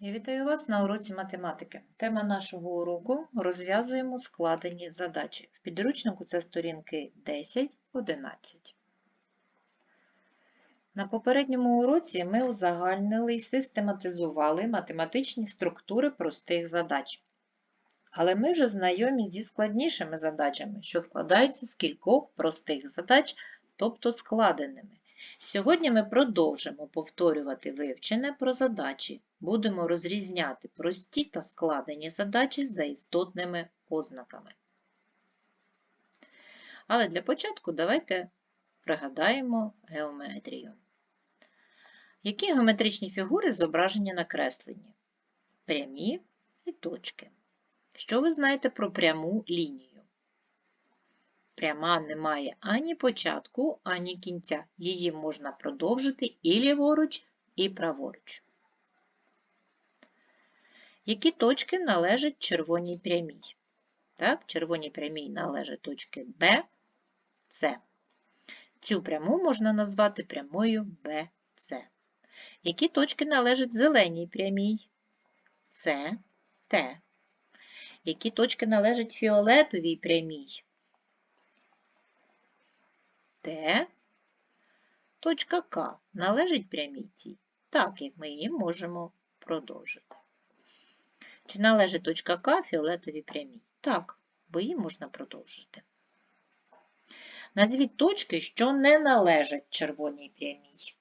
Я вітаю вас на уроці математики. Тема нашого уроку розв'язуємо складені задачі. В підручнику це сторінки 10-11. На попередньому уроці ми узагальнили і систематизували математичні структури простих задач. Але ми вже знайомі зі складнішими задачами, що складаються з кількох простих задач, тобто складеними. Сьогодні ми продовжимо повторювати вивчене про задачі. Будемо розрізняти прості та складені задачі за істотними ознаками. Але для початку давайте пригадаємо геометрію. Які геометричні фігури зображені на кресленні? Прямі і точки. Що ви знаєте про пряму лінію? Пряма не має ані початку, ані кінця. Її можна продовжити і ліворуч, і праворуч. Які точки належать червоній прямій? Так, червоній прямій належать точки Б, С. Цю пряму можна назвати прямою BC. Які точки належать зеленій прямій? С, Т. Які точки належать фіолетовій прямій? Т. Точка К належить прямій цій. Так, як ми її можемо продовжити. Чи належить точка К фіолетовій прямій? Так, бо її можна продовжити. Назвіть точки, що не належать червоній прямій.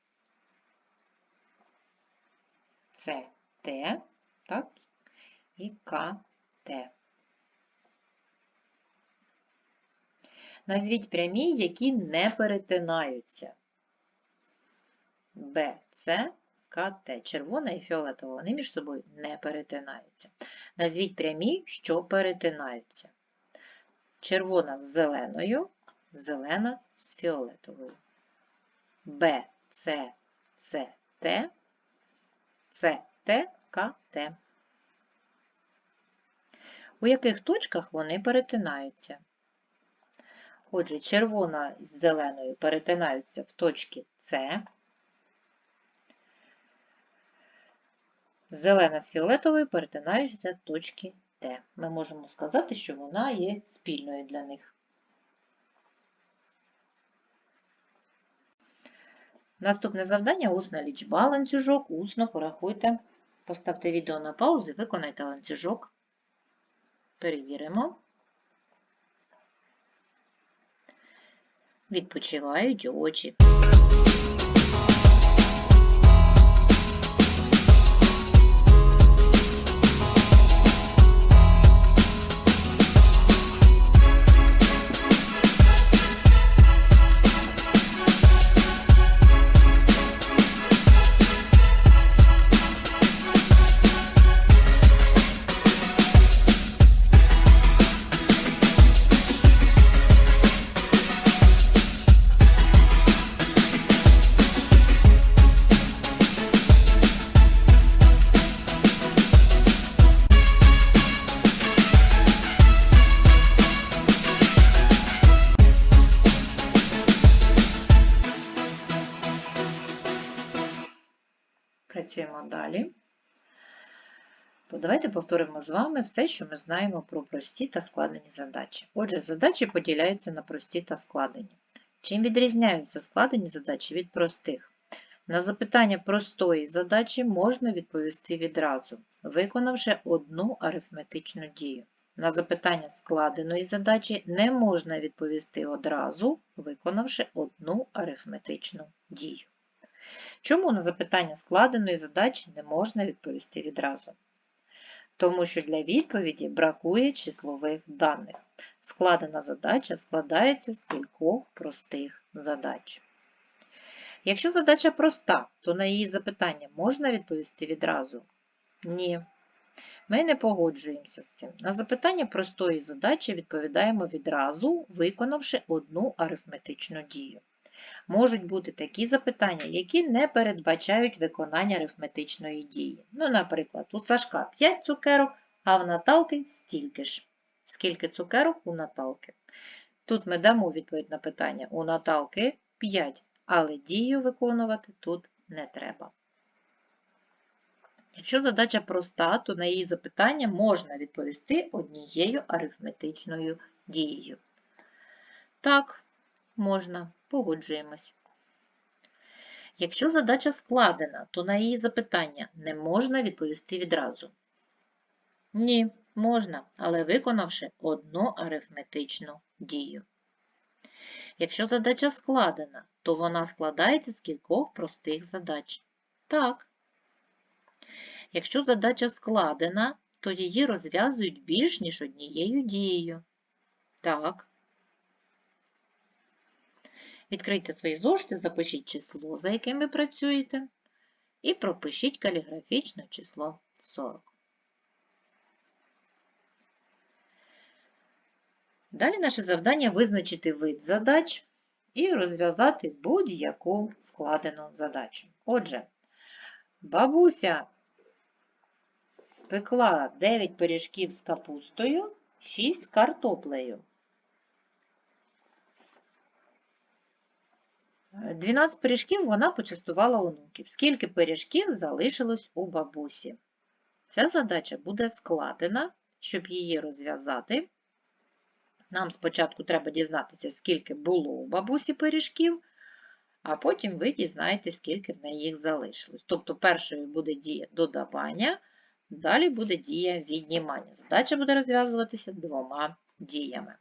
Це Т, так, і КТ. Назвіть прямі, які не перетинаються. Б, С, К, Т. Червона і фіолетова, вони між собою не перетинаються. Назвіть прямі, що перетинаються. Червона з зеленою, зелена з фіолетовою. Б, С, С, Т, С, Т, К, Т. У яких точках вони перетинаються? Отже, червона з зеленою перетинаються в точці С, зелена з фіолетовою перетинаються в точці Т. Ми можемо сказати, що вона є спільною для них. Наступне завдання усна лічба ланцюжок. Усно порахуйте. Поставте відео на паузу виконайте ланцюжок. Перевіримо. Відпочивають очі. Працюємо далі. Давайте повторимо з вами все, що ми знаємо про прості та складені задачі. Отже, задачі поділяються на прості та складені. Чим відрізняються складені задачі від простих? На запитання простої задачі можна відповісти відразу, виконавши одну арифметичну дію. На запитання складеної задачі не можна відповісти одразу, виконавши одну арифметичну дію. Чому на запитання складеної задачі не можна відповісти відразу? Тому що для відповіді бракує числових даних. Складена задача складається з кількох простих задач. Якщо задача проста, то на її запитання можна відповісти відразу? Ні. Ми не погоджуємося з цим. На запитання простої задачі відповідаємо відразу, виконавши одну арифметичну дію. Можуть бути такі запитання, які не передбачають виконання арифметичної дії. Ну, наприклад, у Сашка 5 цукерок, а в Наталки стільки ж. Скільки цукерок у Наталки? Тут ми дамо відповідь на питання: у Наталки 5, але дію виконувати тут не треба. Якщо задача проста, то на її запитання можна відповісти однією арифметичною дією. Так, можна, погоджуємось. Якщо задача складена, то на її запитання не можна відповісти відразу. Ні, можна, але виконавши одну арифметичну дію. Якщо задача складена, то вона складається з кількох простих задач. Так. Якщо задача складена, то її розв'язують більш ніж однією дією. Так. Відкрийте свої зошити, запишіть число, за яким ви працюєте, і пропишіть каліграфічно число 40. Далі наше завдання визначити вид задач і розв'язати будь-яку складену задачу. Отже, бабуся спекла 9 пиріжків з капустою, 6 з картоплею. 12 пиріжків вона почастувала онуків. Скільки пиріжків залишилось у бабусі? Ця задача буде складена, щоб її розв'язати. Нам спочатку треба дізнатися, скільки було у бабусі пиріжків, а потім ви дізнаєтесь, скільки в неї їх залишилось. Тобто першою буде дія додавання, далі буде дія віднімання. Задача буде розв'язуватися двома діями.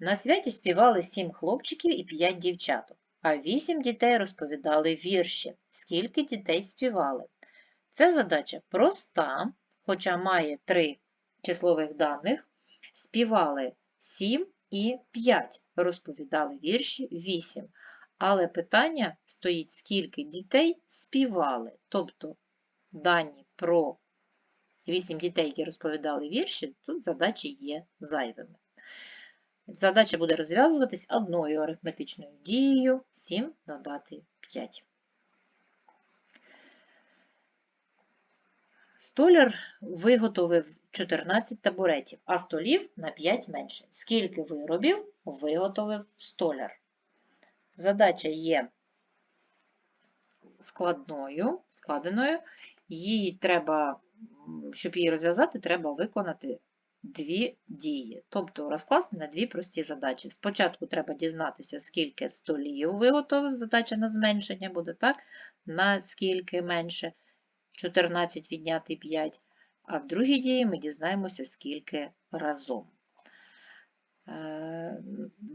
На святі співали 7 хлопчиків і 5 дівчаток, а 8 дітей розповідали вірші. Скільки дітей співали? Ця задача проста, хоча має 3 числових даних. Співали 7 і 5 розповідали вірші 8. Але питання стоїть, скільки дітей співали. Тобто дані про 8 дітей, які розповідали вірші, тут задачі є зайвими. Задача буде розв'язуватись одною арифметичною дією 7 додати 5. Столяр виготовив 14 табуретів, а столів на 5 менше. Скільки виробів виготовив столяр? Задача є складною, складеною. Її треба, щоб її розв'язати, треба виконати дві дії. Тобто розкласти на дві прості задачі. Спочатку треба дізнатися, скільки столів виготовив, задача на зменшення буде, так? Наскільки менше. 14 відняти 5, а в другій дії ми дізнаємося, скільки разом. Е,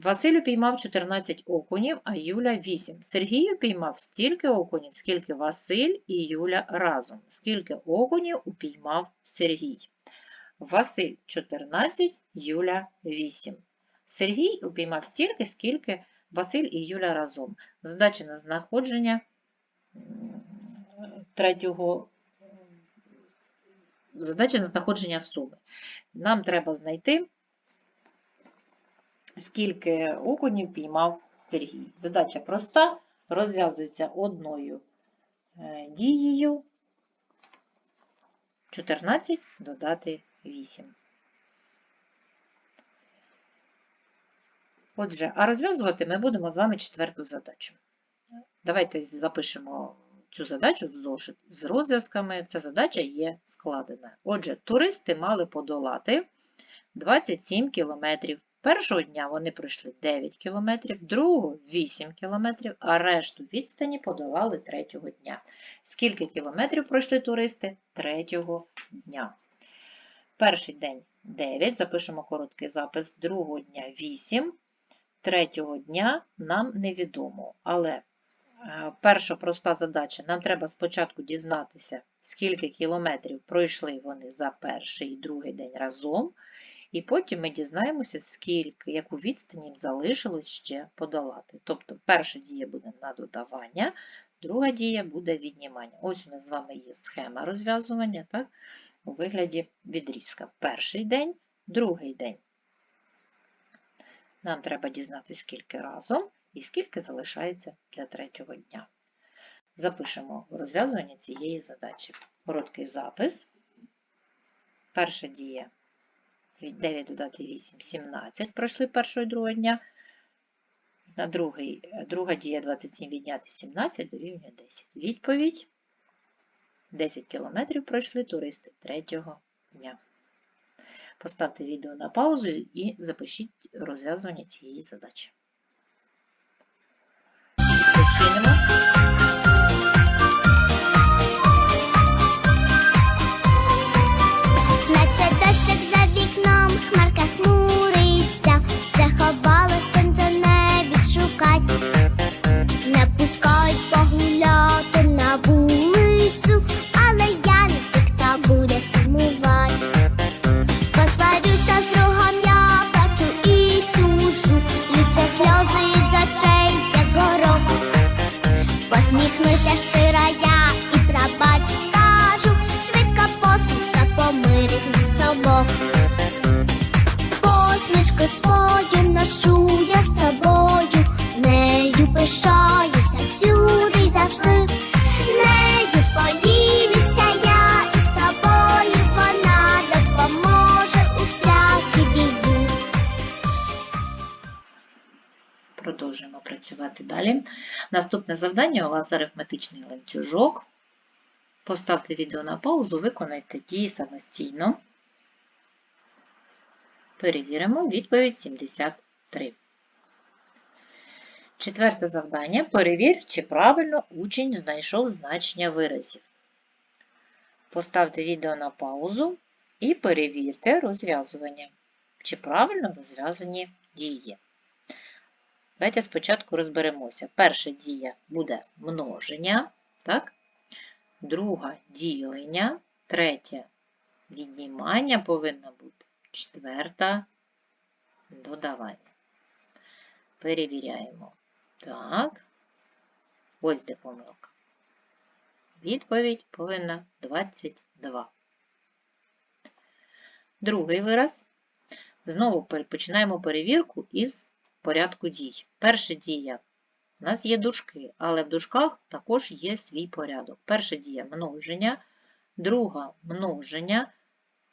Василь упіймав 14 окунів, а Юля 8. Сергій упіймав стільки окунів, скільки Василь і Юля разом. Скільки окунів упіймав Сергій. Василь 14, Юля 8. Сергій упіймав стільки, скільки Василь і Юля разом. Задача на знаходження третього задача на знаходження суми. Нам треба знайти, скільки окунів піймав Сергій. Задача проста, розв'язується одною е, дією 14 додати 8. Отже, а розв'язувати ми будемо з вами четверту задачу. Давайте запишемо цю задачу в зошит з розв'язками. Ця задача є складена. Отже, туристи мали подолати 27 кілометрів. Першого дня вони пройшли 9 кілометрів, другого 8 кілометрів, а решту відстані подолали третього дня. Скільки кілометрів пройшли туристи третього дня? Перший день 9, запишемо короткий запис, другого дня 8, третього дня нам невідомо, але Е, перша проста задача. Нам треба спочатку дізнатися, скільки кілометрів пройшли вони за перший і другий день разом. І потім ми дізнаємося, скільки, яку відстань їм залишилось ще подолати. Тобто перша дія буде на додавання, друга дія буде віднімання. Ось у нас з вами є схема розв'язування так, у вигляді відрізка. Перший день, другий день. Нам треба дізнатися, скільки разом і скільки залишається для третього дня. Запишемо розв'язування цієї задачі. Короткий запис. Перша дія від 9 додати 8 17. Пройшли першого і другого дня. На другий, друга дія 27 відняти 17 дорівнює 10. Відповідь 10 кілометрів пройшли туристи третього дня. Поставте відео на паузу і запишіть розв'язування цієї задачі. Посміхнуся щиро я і пробач Продовжуємо працювати далі. Наступне завдання у вас арифметичний ланцюжок. Поставте відео на паузу, виконайте дії самостійно. Перевіримо відповідь 73. Четверте завдання. Перевір, чи правильно учень знайшов значення виразів. Поставте відео на паузу і перевірте розв'язування, чи правильно розв'язані дії. Давайте спочатку розберемося. Перша дія буде множення, так? друга ділення, третя віднімання повинна бути, четверта додавання. Перевіряємо. Так, ось де помилка. Відповідь повинна 22. Другий вираз. Знову починаємо перевірку із порядку дій. Перша дія. У нас є дужки, але в дужках також є свій порядок. Перша дія множення, друга множення,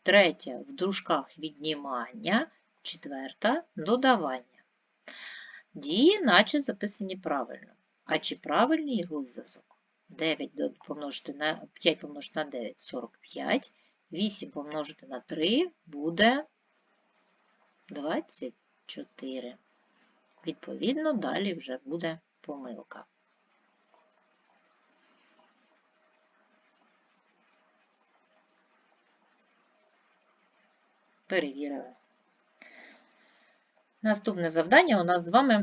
третя в дужках віднімання, четверта додавання. Дії, наче записані правильно. А чи правильний розв'язок? 9 помножити на 5 помножити на 9 45. 8 помножити на 3 буде 24. Відповідно, далі вже буде помилка. Перевірили. Наступне завдання у нас з вами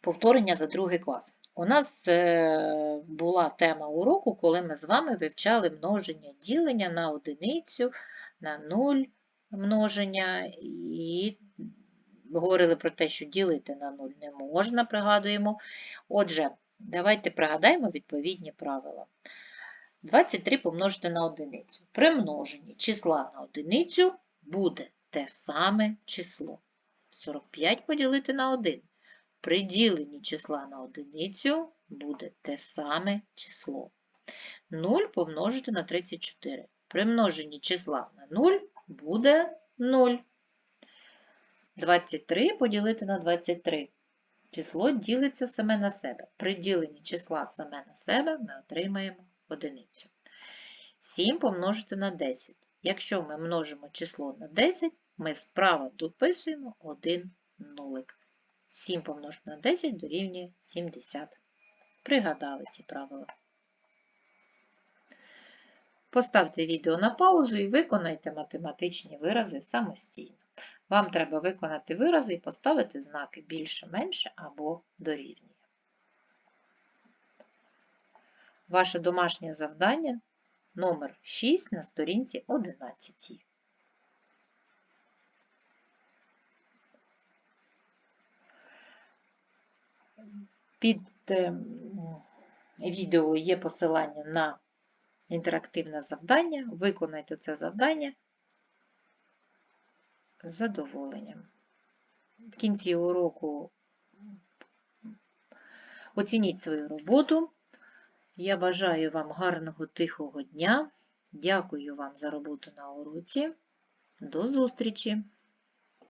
повторення за другий клас. У нас е, була тема уроку, коли ми з вами вивчали множення ділення на одиницю, на нуль множення і говорили про те, що ділити на 0 не можна, пригадуємо. Отже, давайте пригадаємо відповідні правила. 23 помножити на одиницю. При множенні числа на одиницю буде те саме число. 45 поділити на 1. При діленні числа на одиницю буде те саме число. 0 помножити на 34. При множенні числа на 0 буде 0. 23 поділити на 23. Число ділиться саме на себе. При діленні числа саме на себе ми отримаємо одиницю. 7 помножити на 10. Якщо ми множимо число на 10, ми справа дописуємо 1 нулик. 7 помножити на 10 дорівнює 70. Пригадали ці правила. Поставте відео на паузу і виконайте математичні вирази самостійно. Вам треба виконати вирази і поставити знаки більше, менше або дорівнює. Ваше домашнє завдання номер 6 на сторінці 11. Під е, відео є посилання на інтерактивне завдання. Виконайте це завдання задоволенням. В кінці уроку оцініть свою роботу. Я бажаю вам гарного тихого дня. Дякую вам за роботу на уроці. До зустрічі!